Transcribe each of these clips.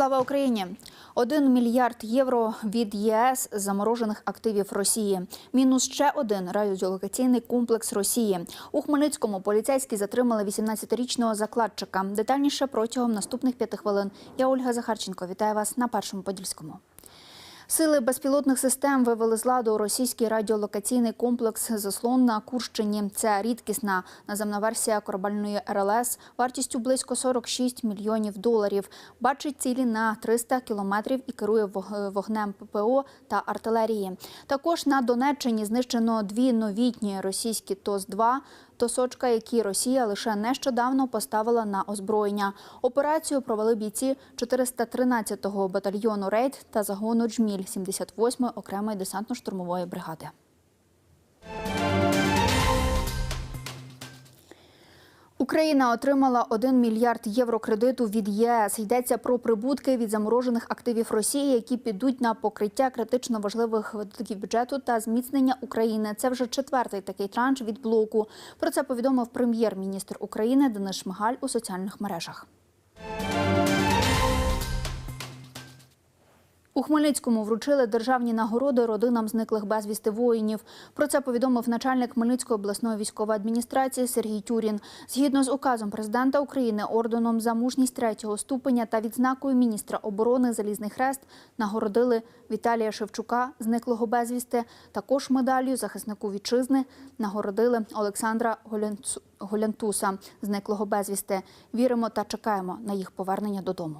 Слава Україні! Один мільярд євро від ЄС заморожених активів Росії. Мінус ще один радіолокаційний комплекс Росії. У Хмельницькому поліцейські затримали 18-річного закладчика. Детальніше протягом наступних п'яти хвилин. Я Ольга Захарченко. Вітаю вас на першому подільському. Сили безпілотних систем вивели з ладу російський радіолокаційний комплекс «Заслон» на Курщині. Це рідкісна наземна версія корабельної РЛС вартістю близько 46 мільйонів доларів. Бачить цілі на 300 кілометрів і керує вог- вогнем ППО та артилерії. Також на Донеччині знищено дві новітні російські ТОС-2 Тосочка, які Росія лише нещодавно поставила на озброєння. Операцію провели бійці 413-го батальйону Рейд та загону Джміль 78-ї окремої десантно-штурмової бригади. Україна отримала 1 мільярд євро кредиту від ЄС. Йдеться про прибутки від заморожених активів Росії, які підуть на покриття критично важливих видатків бюджету та зміцнення України. Це вже четвертий такий транш від блоку. Про це повідомив прем'єр-міністр України Денис Шмигаль у соціальних мережах. У Хмельницькому вручили державні нагороди родинам зниклих безвісти воїнів. Про це повідомив начальник Хмельницької обласної військової адміністрації Сергій Тюрін. Згідно з указом президента України, орденом за мужність третього ступеня та відзнакою міністра оборони Залізний хрест нагородили Віталія Шевчука, зниклого безвісти. Також медаллю захиснику вітчизни нагородили Олександра Голянцу- Голянтуса, зниклого безвісти. Віримо та чекаємо на їх повернення додому.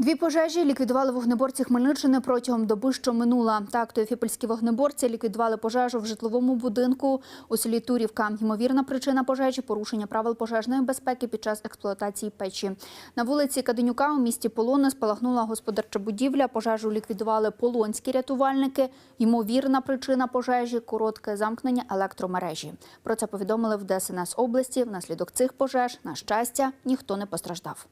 Дві пожежі ліквідували вогнеборці Хмельниччини протягом доби, що минула. Так, теофіпольські вогнеборці ліквідували пожежу в житловому будинку у селі Турівка. Ймовірна причина пожежі порушення правил пожежної безпеки під час експлуатації печі. На вулиці Каденюка у місті Полони спалахнула господарча будівля. Пожежу ліквідували полонські рятувальники. Ймовірна причина пожежі коротке замкнення електромережі. Про це повідомили в ДСНС області. Внаслідок цих пожеж, на щастя, ніхто не постраждав.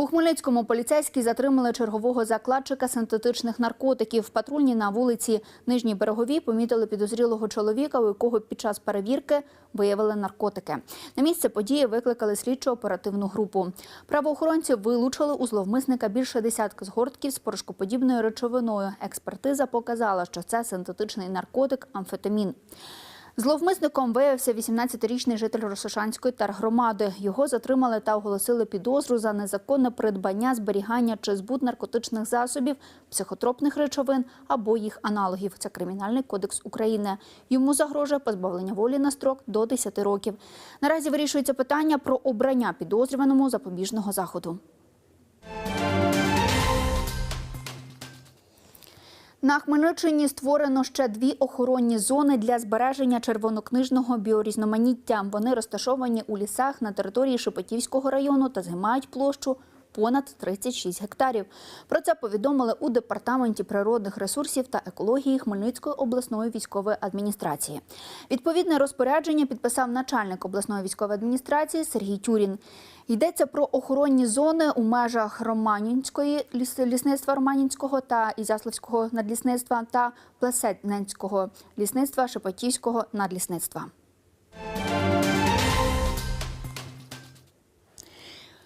У Хмельницькому поліцейські затримали чергового закладчика синтетичних наркотиків. Патрульні на вулиці Нижній Береговій помітили підозрілого чоловіка, у якого під час перевірки виявили наркотики. На місце події викликали слідчо-оперативну групу. Правоохоронці вилучили у зловмисника більше десятки згортків з порошкоподібною речовиною. Експертиза показала, що це синтетичний наркотик амфетамін. Зловмисником виявився 18-річний житель Росошанської тергромади. Його затримали та оголосили підозру за незаконне придбання, зберігання чи збут наркотичних засобів, психотропних речовин або їх аналогів. Це Кримінальний кодекс України. Йому загрожує позбавлення волі на строк до 10 років. Наразі вирішується питання про обрання підозрюваному запобіжного заходу. На Хмельниччині створено ще дві охоронні зони для збереження червонокнижного біорізноманіття. Вони розташовані у лісах на території Шепетівського району та займають площу понад 36 гектарів. Про це повідомили у департаменті природних ресурсів та екології Хмельницької обласної військової адміністрації. Відповідне розпорядження підписав начальник обласної військової адміністрації Сергій Тюрін. Йдеться про охоронні зони у межах Романінської ліс- лісництва Романінського та Ізяславського надлісництва та Плесетненського лісництва Шепотівського надлісництва.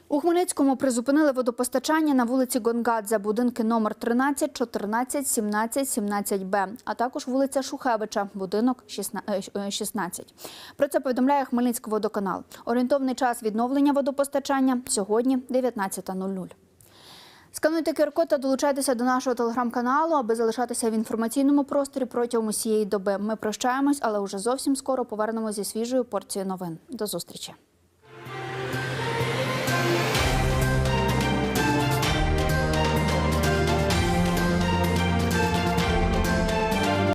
У Хмельницькому призупинили водопостачання на вулиці Гонгадзе, будинки номер 13, 14, 17, 17Б, а також вулиця Шухевича, будинок 16 е, 16. Про це повідомляє Хмельницький водоканал. Орієнтовний час відновлення водопостачання сьогодні 19.00. Скануйте QR-код та долучайтеся до нашого телеграм-каналу, аби залишатися в інформаційному просторі протягом усієї доби. Ми прощаємось, але уже зовсім скоро повернемось зі свіжою порцією новин. До зустрічі.